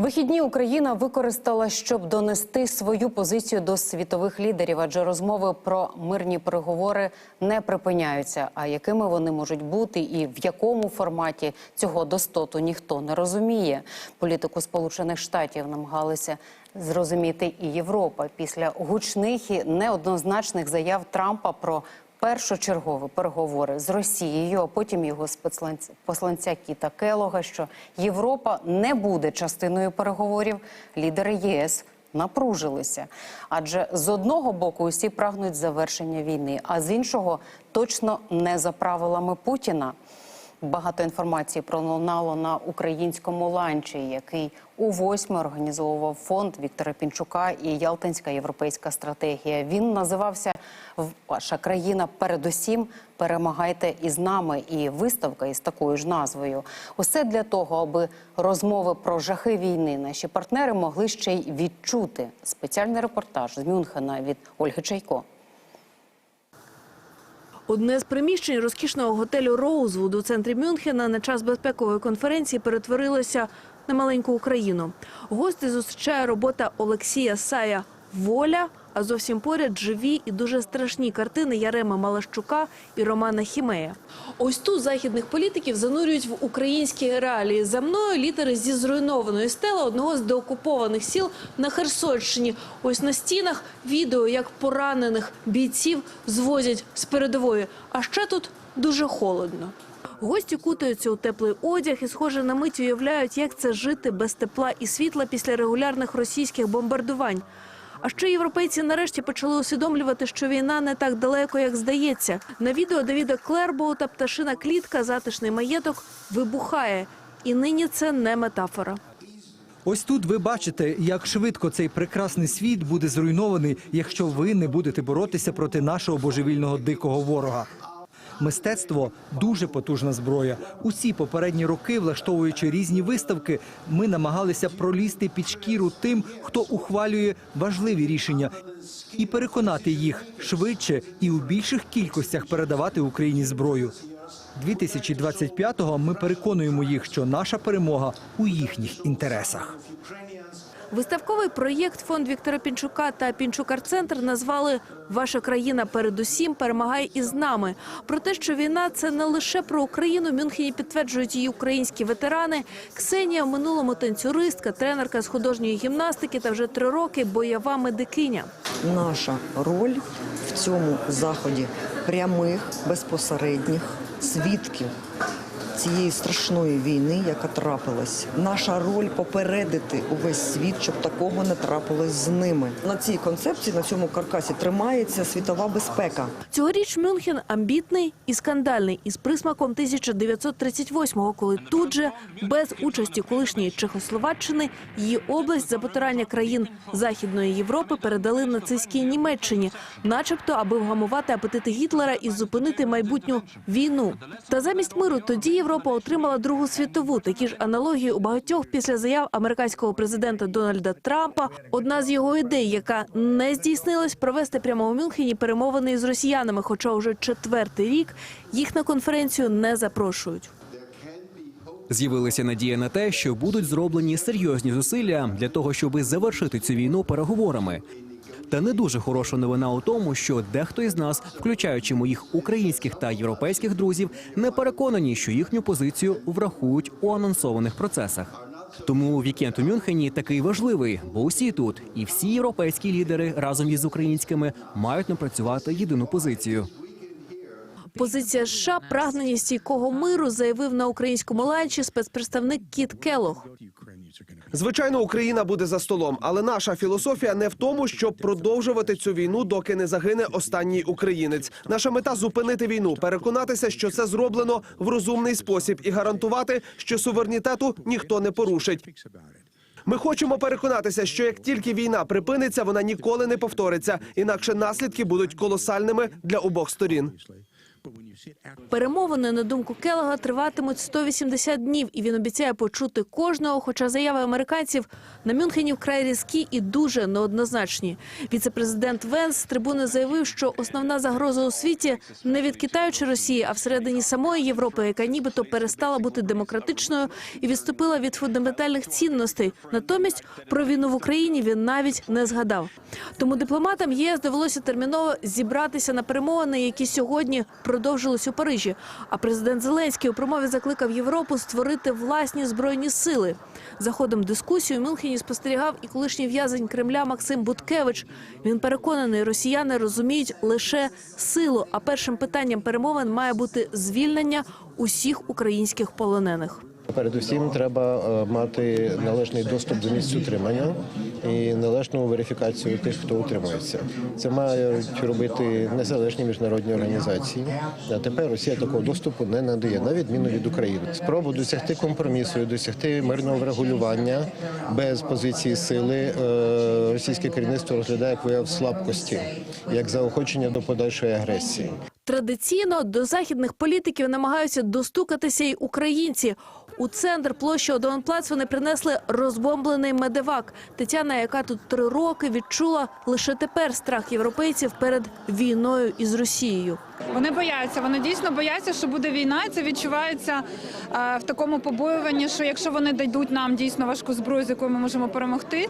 Вихідні Україна використала, щоб донести свою позицію до світових лідерів, адже розмови про мирні переговори не припиняються. А якими вони можуть бути і в якому форматі цього достоту ніхто не розуміє. Політику Сполучених Штатів намагалися зрозуміти і Європа після гучних і неоднозначних заяв Трампа про першочергові переговори з Росією, а потім його спецланця посланця Кіта Келога, що Європа не буде частиною переговорів. Лідери ЄС напружилися. Адже з одного боку усі прагнуть завершення війни, а з іншого точно не за правилами Путіна. Багато інформації пролунало на українському ланчі, який у восьми організовував фонд Віктора Пінчука і Ялтинська європейська стратегія. Він називався Ваша країна передусім перемагайте із нами. І виставка із такою ж назвою. Усе для того, аби розмови про жахи війни наші партнери могли ще й відчути. Спеціальний репортаж з Мюнхена від Ольги Чайко. Одне з приміщень розкішного готелю Роузвуд у центрі Мюнхена на час безпекової конференції перетворилося на маленьку Україну. Гості зустрічає робота Олексія Сая Воля. А зовсім поряд живі і дуже страшні картини Ярема Малащука і Романа Хімея. Ось тут західних політиків занурюють в українські реалії. За мною літери зі зруйнованої стели одного з деокупованих сіл на Херсонщині. Ось на стінах відео, як поранених бійців звозять з передової. А ще тут дуже холодно. Гості кутаються у теплий одяг і, схоже, на мить уявляють, як це жити без тепла і світла після регулярних російських бомбардувань. А ще європейці нарешті почали усвідомлювати, що війна не так далеко, як здається. На відео Давіда Клербоута пташина клітка, затишний маєток вибухає. І нині це не метафора. Ось тут ви бачите, як швидко цей прекрасний світ буде зруйнований, якщо ви не будете боротися проти нашого божевільного дикого ворога. Мистецтво дуже потужна зброя. Усі попередні роки, влаштовуючи різні виставки, ми намагалися пролізти під шкіру тим, хто ухвалює важливі рішення, і переконати їх швидше і у більших кількостях передавати Україні зброю. 2025-го ми переконуємо їх, що наша перемога у їхніх інтересах. Виставковий проєкт фонд Віктора Пінчука та Пінчукар-центр назвали Ваша країна передусім перемагає із нами. Про те, що війна це не лише про Україну. Мюнхені підтверджують її українські ветерани. Ксенія в минулому танцюристка, тренерка з художньої гімнастики та вже три роки бойова медикиня. наша роль в цьому заході прямих, безпосередніх свідків цієї страшної війни, яка трапилась. Наша роль попередити увесь світ, щоб такого не трапилось з ними. На цій концепції, на цьому каркасі тримається світова безпека. Цьогоріч Мюнхен амбітний і скандальний із присмаком 1938-го, коли тут же, без участі колишньої Чехословаччини, її область за потурання країн Західної Європи передали нацистській Німеччині, начебто, аби вгамувати апетити Гітлера і зупинити майбутню війну. Та замість миру тоді Європа отримала Другу світову. Такі ж аналогії у багатьох після заяв американського президента Дональда Трампа. Одна з його ідей, яка не здійснилась, провести прямо у Мюнхені перемовини із росіянами. Хоча уже четвертий рік їх на конференцію не запрошують. З'явилася надія на те, що будуть зроблені серйозні зусилля для того, щоб завершити цю війну переговорами. Та не дуже хороша новина у тому, що дехто із нас, включаючи моїх українських та європейських друзів, не переконані, що їхню позицію врахують у анонсованих процесах. Тому вікенд у Мюнхені такий важливий, бо усі тут і всі європейські лідери разом із українськими мають напрацювати єдину позицію. Позиція США прагнення стійкого миру заявив на українському ланчі спецпредставник Кіт Келох. Звичайно, Україна буде за столом, але наша філософія не в тому, щоб продовжувати цю війну, доки не загине останній українець. Наша мета зупинити війну, переконатися, що це зроблено в розумний спосіб, і гарантувати, що суверенітету ніхто не порушить. Ми хочемо переконатися, що як тільки війна припиниться, вона ніколи не повториться, інакше наслідки будуть колосальними для обох сторін. Перемовини, на думку Келлога, триватимуть 180 днів, і він обіцяє почути кожного. Хоча заяви американців на Мюнхені вкрай різкі і дуже неоднозначні. Віце-президент Венс з трибуни заявив, що основна загроза у світі не від Китаю чи Росії, а всередині самої Європи, яка нібито перестала бути демократичною і відступила від фундаментальних цінностей. Натомість про війну в Україні він навіть не згадав. Тому дипломатам ЄС довелося терміново зібратися на перемовини, які сьогодні продовжились у Парижі. А президент Зеленський у промові закликав Європу створити власні збройні сили. За ходом дискусії у Мюнхені спостерігав і колишній в'язень Кремля Максим Буткевич. Він переконаний, росіяни розуміють лише силу. А першим питанням перемовин має бути звільнення усіх українських полонених. Передусім, треба е, мати належний доступ до місць утримання і належну верифікацію тих, хто утримується. Це мають робити незалежні міжнародні організації. А тепер Росія такого доступу не надає, на відміну від України. Спробу досягти компромісу і досягти мирного врегулювання без позиції сили е, російське керівництво розглядає як вияв слабкості, як заохочення до подальшої агресії. Традиційно до західних політиків намагаються достукатися й українці. У центр площі Одонплац вони принесли розбомблений медевак. Тетяна, яка тут три роки, відчула лише тепер страх європейців перед війною із Росією. Вони бояться, вони дійсно бояться, що буде війна. Це відчувається е, в такому побоюванні, що якщо вони дадуть нам дійсно важку зброю, з якою ми можемо перемогти.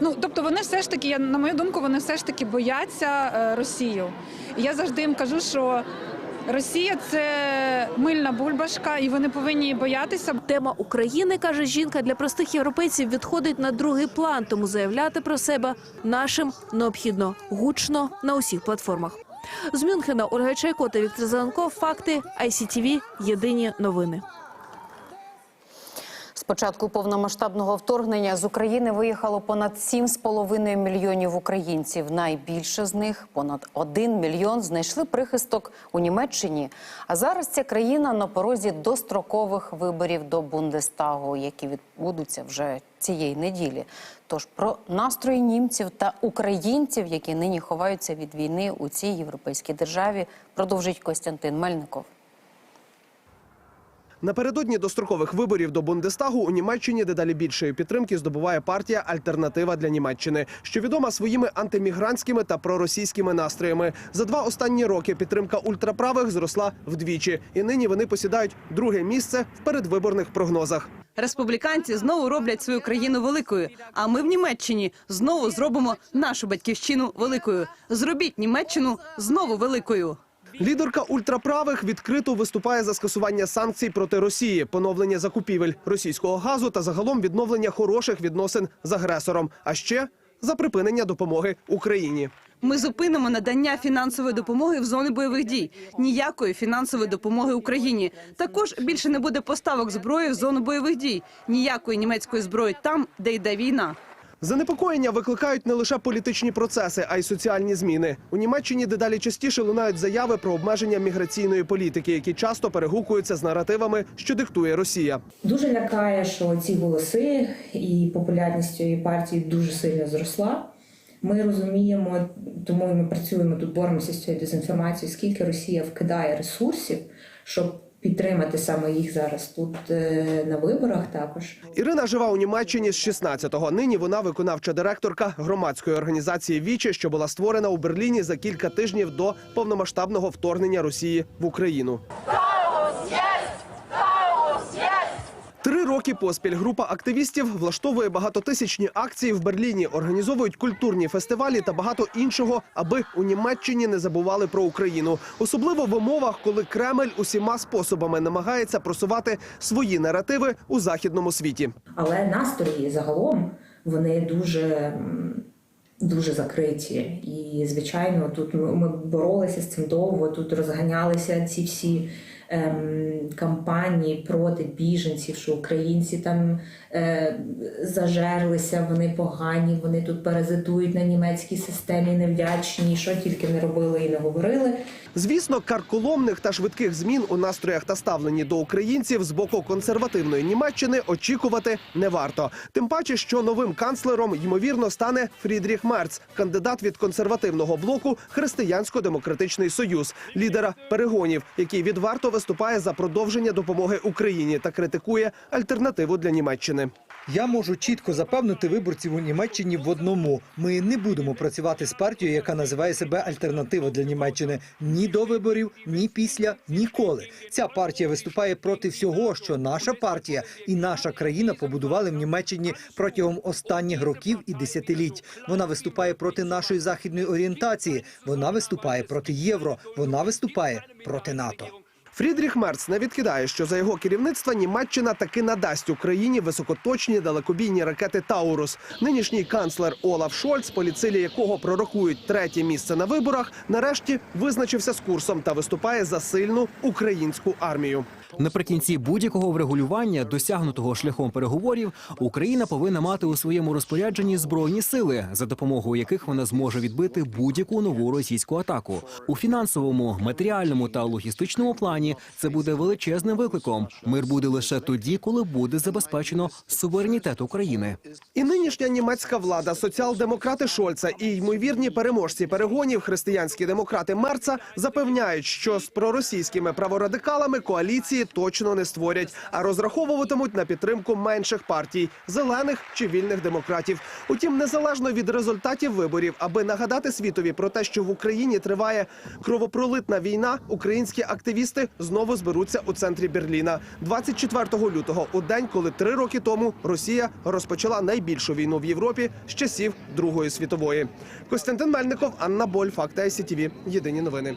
Ну тобто вони все ж таки, я на мою думку, вони все ж таки бояться е, Росію. І я завжди їм кажу, що Росія це мильна бульбашка, і вони повинні боятися. Тема України, каже жінка, для простих європейців відходить на другий план, тому заявляти про себе нашим необхідно гучно на усіх платформах. З Мюнхена Ольга Чайко та Віктор Зеленков. Факти ICTV. Єдині новини. Початку повномасштабного вторгнення з України виїхало понад 7,5 мільйонів українців. Найбільше з них понад 1 мільйон знайшли прихисток у Німеччині. А зараз ця країна на порозі дострокових виборів до Бундестагу, які відбудуться вже цієї неділі. Тож про настрої німців та українців, які нині ховаються від війни у цій європейській державі, продовжить Костянтин Мельников. Напередодні дострокових виборів до Бундестагу у Німеччині дедалі більшої підтримки здобуває партія Альтернатива для Німеччини, що відома своїми антимігрантськими та проросійськими настроями. За два останні роки підтримка ультраправих зросла вдвічі, і нині вони посідають друге місце в передвиборних прогнозах. Республіканці знову роблять свою країну великою. А ми в Німеччині знову зробимо нашу батьківщину великою. Зробіть Німеччину знову великою. Лідерка ультраправих відкрито виступає за скасування санкцій проти Росії, поновлення закупівель російського газу та загалом відновлення хороших відносин з агресором. А ще за припинення допомоги Україні. Ми зупинимо надання фінансової допомоги в зони бойових дій. Ніякої фінансової допомоги Україні. Також більше не буде поставок зброї в зону бойових дій. Ніякої німецької зброї там, де йде війна. Занепокоєння викликають не лише політичні процеси, а й соціальні зміни. У Німеччині дедалі частіше лунають заяви про обмеження міграційної політики, які часто перегукуються з наративами, що диктує Росія. Дуже лякає, що ці голоси і популярність цієї партії дуже сильно зросла. Ми розуміємо, тому ми працюємо тут, боремося з цією дезінформацією, скільки Росія вкидає ресурсів, щоб підтримати саме їх зараз тут е, на виборах також. Ірина жива у Німеччині з 16-го. Нині вона виконавча директорка громадської організації Вічі, що була створена у Берліні за кілька тижнів до повномасштабного вторгнення Росії в Україну. Три роки поспіль група активістів влаштовує багатотисячні акції в Берліні, організовують культурні фестивалі та багато іншого, аби у Німеччині не забували про Україну, особливо в умовах, коли Кремль усіма способами намагається просувати свої наративи у західному світі. Але настрої загалом вони дуже. Дуже закриті, і звичайно, тут ми, боролися з цим довго. Тут розганялися ці всі ем, кампанії проти біженців, що українці там зажерлися, вони погані, вони тут паразитують на німецькій системі, невдячні, що тільки не робили і не говорили. Звісно, карколомних та швидких змін у настроях та ставленні до українців з боку консервативної Німеччини очікувати не варто. Тим паче, що новим канцлером ймовірно стане Фрідріх Мерц, кандидат від консервативного блоку Християнсько-демократичний союз, лідера перегонів, який відверто виступає за продовження допомоги Україні та критикує альтернативу для Німеччини. Я можу чітко запевнити виборців у Німеччині в одному: ми не будемо працювати з партією, яка називає себе альтернатива для Німеччини ні до виборів, ні після, ніколи. Ця партія виступає проти всього, що наша партія і наша країна побудували в Німеччині протягом останніх років і десятиліть. Вона виступає проти нашої західної орієнтації. Вона виступає проти євро. Вона виступає проти НАТО. Фрідріх Мерц не відкидає, що за його керівництва Німеччина таки надасть Україні високоточні далекобійні ракети Таурус. Нинішній канцлер Олаф Шольц, поліцилі якого пророкують третє місце на виборах, нарешті визначився з курсом та виступає за сильну українську армію. Наприкінці будь-якого врегулювання, досягнутого шляхом переговорів, Україна повинна мати у своєму розпорядженні збройні сили, за допомогою яких вона зможе відбити будь-яку нову російську атаку. У фінансовому, матеріальному та логістичному плані це буде величезним викликом. Мир буде лише тоді, коли буде забезпечено суверенітет України. І нинішня німецька влада, соціал-демократи Шольца і ймовірні переможці перегонів, християнські демократи Мерца запевняють, що з проросійськими праворадикалами коаліції точно не створять, а розраховуватимуть на підтримку менших партій зелених чи вільних демократів. Утім, незалежно від результатів виборів, аби нагадати світові про те, що в Україні триває кровопролитна війна, українські активісти знову зберуться у центрі Берліна 24 лютого, у день, коли три роки тому Росія розпочала найбільшу війну в Європі з часів Другої світової. Костянтин Мельников, Анна Боль, Факти ICTV. Єдині новини.